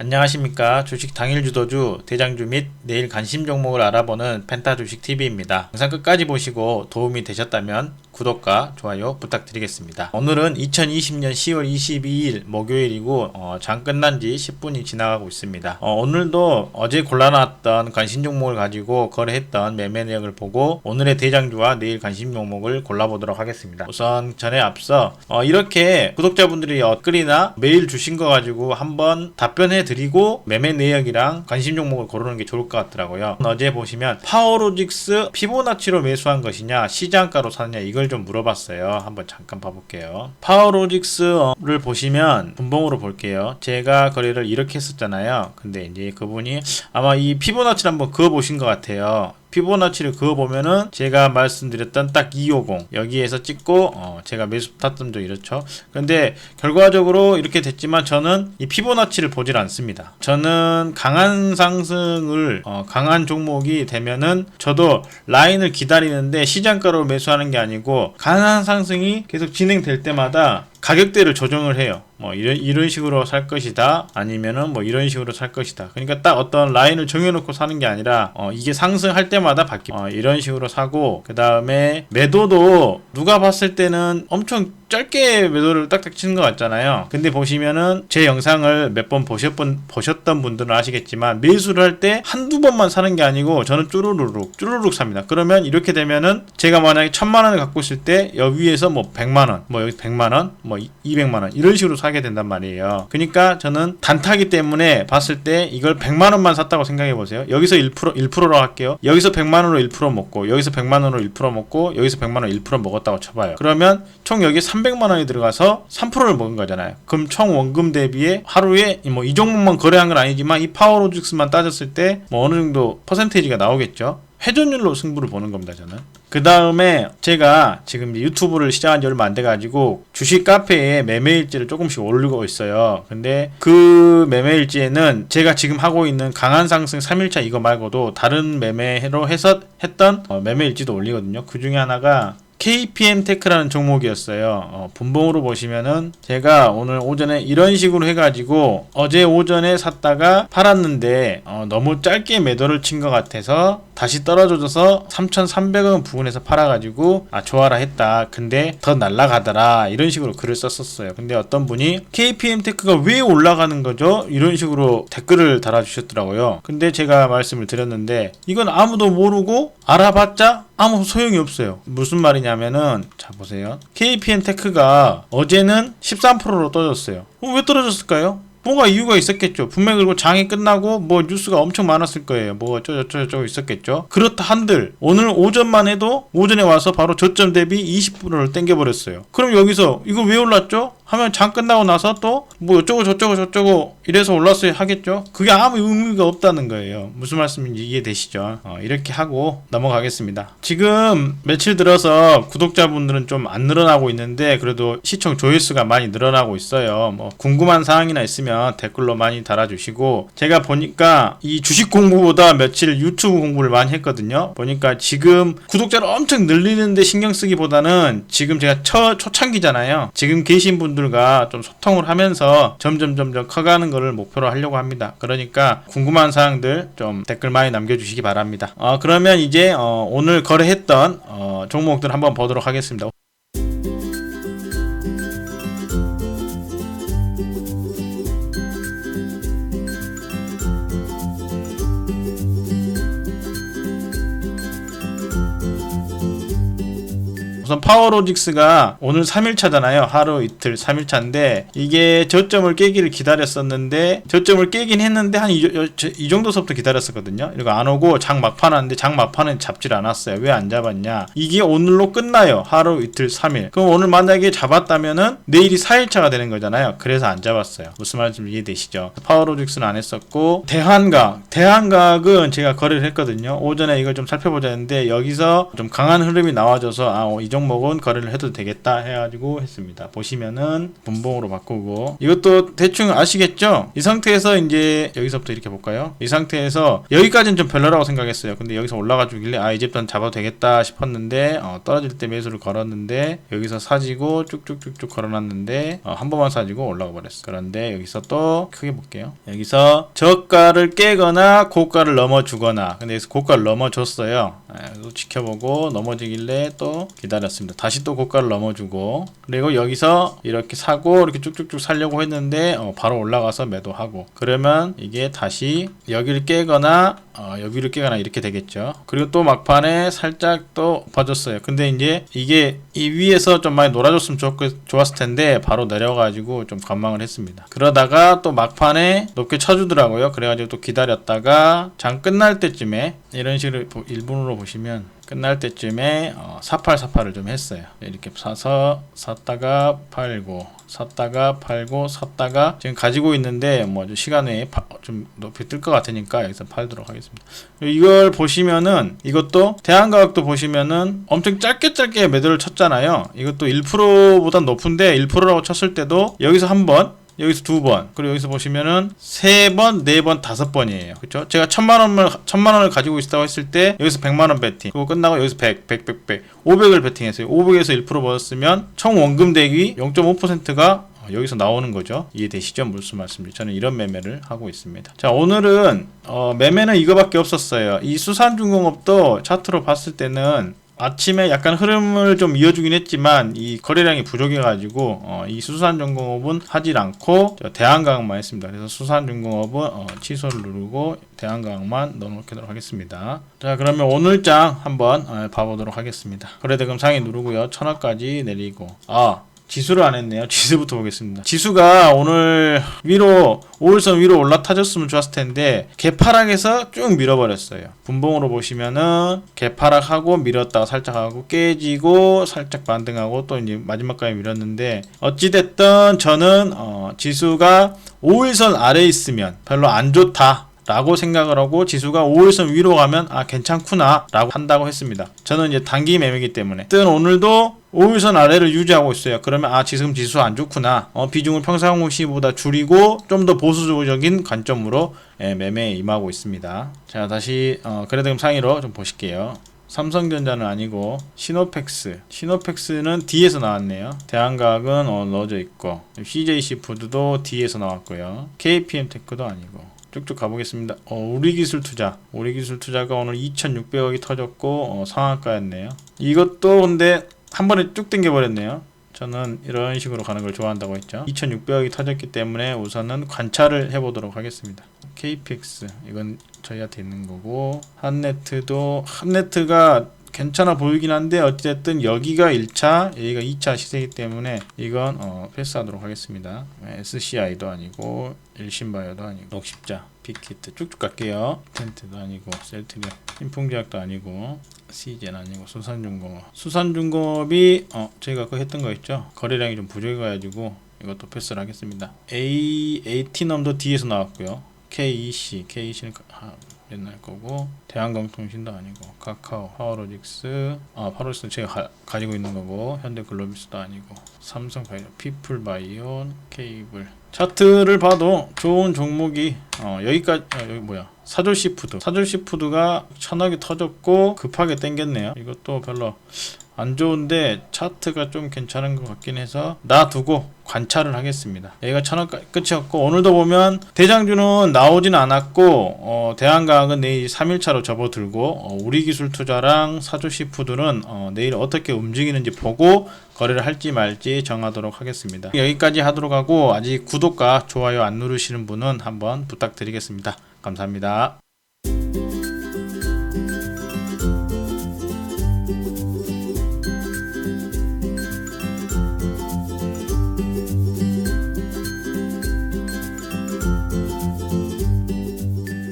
안녕하십니까 주식 당일 주도주 대장주 및 내일 관심 종목을 알아보는 펜타 주식 TV입니다. 영상 끝까지 보시고 도움이 되셨다면 구독과 좋아요 부탁드리겠습니다. 오늘은 2020년 10월 22일 목요일이고 어, 장 끝난 지 10분이 지나가고 있습니다. 어, 오늘도 어제 골라놨던 관심 종목을 가지고 거래했던 매매 내역을 보고 오늘의 대장주와 내일 관심 종목을 골라보도록 하겠습니다. 우선 전에 앞서 어, 이렇게 구독자분들이 엇글이나 메일 주신 거 가지고 한번 답변해 드리고 매매 내역이랑 관심 종목을 고르는 게 좋을 것 같더라고요. 어제 보시면 파워로직스 피보나치로 매수한 것이냐 시장가로 사느냐 이걸 좀 물어봤어요. 한번 잠깐 봐볼게요. 파워로직스를 보시면 분봉으로 볼게요. 제가 거래를 이렇게 했었잖아요. 근데 이제 그분이 아마 이 피보나치를 한번 그어 보신 것 같아요. 피보나치를 그어 보면은 제가 말씀드렸던 딱 250 여기에서 찍고 어 제가 매수 탔던도 이렇죠. 근데 결과적으로 이렇게 됐지만 저는 이 피보나치를 보질 않습니다. 저는 강한 상승을 어 강한 종목이 되면은 저도 라인을 기다리는데 시장가로 매수하는 게 아니고 강한 상승이 계속 진행될 때마다 가격대를 조정을 해요. 뭐 이런 이런 식으로 살 것이다 아니면은 뭐 이런 식으로 살 것이다. 그러니까 딱 어떤 라인을 정해놓고 사는 게 아니라 어 이게 상승할 때마다 바뀌. 어 이런 식으로 사고 그 다음에 매도도 누가 봤을 때는 엄청 짧게 매도를 딱딱 치는 것 같잖아요. 근데 보시면은 제 영상을 몇 번 보셨던 보셨던 분들은 아시겠지만 매수를 할 때 한두 번만 사는 게 아니고 저는 쭈루루룩 쭈루룩 삽니다. 그러면 이렇게 되면은 제가 만약에 천만 원을 갖고 있을 때 여기에서 뭐 백만 원, 뭐 여기 백만 원, 뭐 이백만 원 이런 식으로 사게 된단 말이에요. 그러니까 저는 단타기 때문에 봤을 때 이걸 백만 원만 샀다고 생각해 보세요. 여기서 1% 1%로 할게요. 여기서 백만 원으로 1% 먹고 여기서 백만 원으로 1% 먹고 여기서 백만 원 1% 먹었다고 쳐봐요. 그러면 총 여기 300만 원이 들어가서 3%를 먹은 거잖아요. 그럼 총 원금 대비에 하루에 뭐 이 종목만 거래한 건 아니지만 이 파워로직스만 따졌을 때 뭐 어느 정도 퍼센테이지가 나오겠죠. 회전율로 승부를 보는 겁니다, 저는. 그 다음에 제가 지금 유튜브를 시작한 지 얼마 안 돼가지고 주식 카페에 매매일지를 조금씩 올리고 있어요. 근데 그 매매일지에는 제가 지금 하고 있는 강한 상승 3일차 이거 말고도 다른 매매로 해서 했던 어, 매매일지도 올리거든요. 그 중에 하나가 KPM 테크라는 종목이었어요. 어, 분봉으로 보시면은 제가 오늘 오전에 이런 식으로 해가지고 어제 오전에 샀다가 팔았는데 어, 너무 짧게 매도를 친 것 같아서 다시 떨어져서 3,300원 부근에서 팔아가지고 아 좋아라 했다. 근데 더 날라가더라 이런 식으로 글을 썼었어요. 근데 어떤 분이 KPM 테크가 왜 올라가는 거죠? 이런 식으로 댓글을 달아주셨더라고요. 근데 제가 말씀을 드렸는데 이건 아무도 모르고 알아봤자 아무 소용이 없어요. 무슨 말이냐면은 자 보세요. KPM 테크가 어제는 13%로 떨어졌어요. 어, 왜 떨어졌을까요? 뭔가 이유가 있었겠죠. 분명히 그리고 장이 끝나고 뭐 뉴스가 엄청 많았을 거예요. 뭐 어쩌고저쩌고 있었겠죠. 그렇다 한들 오늘 오전만 해도 오전에 와서 바로 저점 대비 20%를 땡겨버렸어요. 그럼 여기서 이거 왜 올랐죠? 하면 장 끝나고 나서 또 뭐 어쩌고 저쩌고 저쩌고 이래서 올랐어야 하겠죠. 그게 아무 의미가 없다는 거예요. 무슨 말씀인지 이해되시죠? 어, 이렇게 하고 넘어가겠습니다. 지금 며칠 들어서 구독자분들은 좀 안 늘어나고 있는데 그래도 시청 조회수가 많이 늘어나고 있어요. 뭐 궁금한 사항이나 있으면 댓글로 많이 달아주시고 제가 보니까 이 주식 공부보다 며칠 유튜브 공부를 많이 했거든요. 보니까 지금 구독자를 엄청 늘리는데 신경 쓰기보다는 지금 제가 초, 초창기잖아요. 지금 계신 분들 과 좀 소통을 하면서 점점 점점 커가는 거를 목표로 하려고 합니다. 그러니까 궁금한 사항들 좀 댓글 많이 남겨주시기 바랍니다. 어, 그러면 이제 어, 오늘 거래했던 어, 종목들 한번 보도록 하겠습니다. 우선 파워로직스가 오늘 3일차잖아요. 하루 이틀 3일차인데 이게 저점을 깨기를 기다렸었는데 저점을 깨긴 했는데 한 이 정도서부터 기다렸었거든요. 이거 안 오고 장 막판 하는데 장 막판은 잡질 않았어요. 왜 안 잡았냐? 이게 오늘로 끝나요. 하루 이틀 3일. 그럼 오늘 만약에 잡았다면은 내일이 4일차가 되는 거잖아요. 그래서 안 잡았어요. 무슨 말인지 이해되시죠? 파워로직스는 안 했었고 대한각 대한각은 제가 거래를 했거든요. 오전에 이걸 좀 살펴보자 했는데 여기서 좀 강한 흐름이 나와줘서 아, 이 정도 종목은 거래를 해도 되겠다 해가지고 했습니다. 보시면은 분봉으로 바꾸고 이것도 대충 아시겠죠? 이 상태에서 이제 여기서부터 이렇게 볼까요? 이 상태에서 여기까지는 좀 별로라고 생각했어요. 근데 여기서 올라가 주길래 아 이제부터는 잡아도 되겠다 싶었는데 어, 떨어질 때 매수를 걸었는데 여기서 사지고 쭉쭉쭉쭉 걸어놨는데 어, 한 번만 사지고 올라가 버렸어. 그런데 여기서 또 크게 볼게요. 여기서 저가를 깨거나 고가를 넘어주거나 근데 여기서 고가를 넘어줬어요. 예, 또 지켜보고 넘어지길래 또 기다 렸습니다. 다시 또 고가를 넘어주고 그리고 여기서 이렇게 사고 이렇게 쭉쭉쭉 살려고 했는데 어, 바로 올라가서 매도하고 그러면 이게 다시 여기를 깨거나 어, 여기를 깨거나 이렇게 되겠죠. 그리고 또 막판에 살짝 또 빠졌어요. 근데 이제 이게 이 위에서 좀 많이 놀아줬으면 좋, 좋았을 텐데 바로 내려가지고 좀 관망을 했습니다. 그러다가 또 막판에 높게 쳐주더라고요. 그래가지고 또 기다렸다가 장 끝날 때쯤에 이런 식으로 보- 일본으로 보시면 끝날 때쯤에 어, 4848을 좀 했어요. 이렇게 사서 샀다가 팔고 샀다가 팔고 샀다가 지금 가지고 있는데 뭐좀 시간 외에 파- 좀 높이 뜰 것 같으니까 여기서 팔도록 하겠습니다. 이걸 보시면은 이것도 대한가격도 보시면은 엄청 짧게 짧게 매도를 쳤잖아요. 이것도 1%보다 높은데 1%라고 쳤을 때도 여기서 한 번, 여기서 두 번, 그리고 여기서 보시면은 세 번, 네 번, 다섯 번이에요. 그렇죠? 제가 천만 원을 천만 원을 가지고 있다고 했을 때 여기서 백만 원 베팅, 그리고 끝나고 여기서 100, 100, 100, 100, 500을 베팅했어요. 500에서 1% 받았으면 총 원금 대기 0.5%가 여기서 나오는 거죠. 이해되시죠? 물수 말씀드리. 저는 이런 매매를 하고 있습니다. 자, 오늘은 어, 매매는 이거밖에 없었어요. 이 수산중공업도 차트로 봤을 때는 아침에 약간 흐름을 좀 이어주긴 했지만 이 거래량이 부족해가지고 어, 이 수산중공업은 하질 않고 저 대한강만 했습니다. 그래서 수산중공업은 어, 취소를 누르고 대한강만 넣어놓도록 하겠습니다. 자 그러면 오늘 장 한번 어, 봐보도록 하겠습니다. 거래대금 상위 누르고요. 천원까지 내리고 아 지수를 안 했네요. 지수부터 보겠습니다. 지수가 오늘 위로 5일선 위로 올라타졌으면 좋았을 텐데 개파락에서 쭉 밀어버렸어요. 분봉으로 보시면은 개파락하고 밀었다가 살짝 하고 깨지고 살짝 반등하고 또 이제 마지막까지 밀었는데 어찌 됐든 저는 어, 지수가 5일선 아래 에 있으면 별로 안 좋다. 라고 생각을 하고 지수가 5일선 위로 가면 아 괜찮구나 라고 한다고 했습니다. 저는 이제 단기 매매이기 때문에 뜬 오늘도 5일선 아래를 유지하고 있어요. 그러면 아 지금 지수 안 좋구나. 어, 비중을 평상시보다 줄이고 좀 더 보수적인 관점으로 예, 매매에 임하고 있습니다. 자 다시 어, 거래대금 상위로 좀 보실게요. 삼성전자는 아니고 시노펙스 시노펙스는 D에서 나왔네요 대한과학은 어, 넣어져 있고 CJC푸드도 D에서 나왔고요 KPM테크도 아니고 쭉쭉 가보겠습니다 어, 우리기술투자 우리기술투자가 오늘 2600억이 터졌고 어, 상한가였네요 이것도 근데 한 번에 쭉 당겨버렸네요. 저는 이런 식으로 가는 걸 좋아한다고 했죠. 2600억이 터졌기 때문에 우선은 관찰을 해보도록 하겠습니다. KPX 이건 저희한테 있는 거고. 한네트도 한네트가 괜찮아 보이긴 한데 어쨌든 여기가 1차 여기가 2차 시세이기 때문에 이건 어, 패스하도록 하겠습니다. SCI도 아니고 일신바이오도 아니고 녹십자 빅히트 쭉쭉 갈게요. 텐트도 아니고 셀트리아 신풍제약도 아니고 CJ 아니고 수산중공업. 수산중공업이 어 저희가 그 했던 거 있죠? 거래량이 좀 부족해가지고 이것도 패스를 하겠습니다. A AT넘도 D에서 나왔고요. KEC KEC는 아, 옛날 거고 대한강통신도 아니고 카카오 파워로직스 아 파워로직스 제가 가, 가 지고 있는 거고 현대글로비스도 아니고 삼성바이오 피플바이온 케이블. 차트를 봐도 좋은 종목이 어, 여기까지 아, 여기 뭐야? 사졸시푸드. 사졸시푸드가 천억이 터졌고 급하게 땡겼네요. 이것도 별로 안 좋은데 차트가 좀 괜찮은 것 같긴 해서 놔두고 관찰을 하겠습니다. 여기가 천원 끝이었고 오늘도 보면 대장주는 나오진 않았고 어, 대한과학은 내일 3일차로 접어들고 어, 우리기술투자랑 사조시푸드는 어, 내일 어떻게 움직이는지 보고 거래를 할지 말지 정하도록 하겠습니다. 여기까지 하도록 하고 아직 구독과 좋아요 안 누르시는 분은 한번 부탁드리겠습니다. 감사합니다.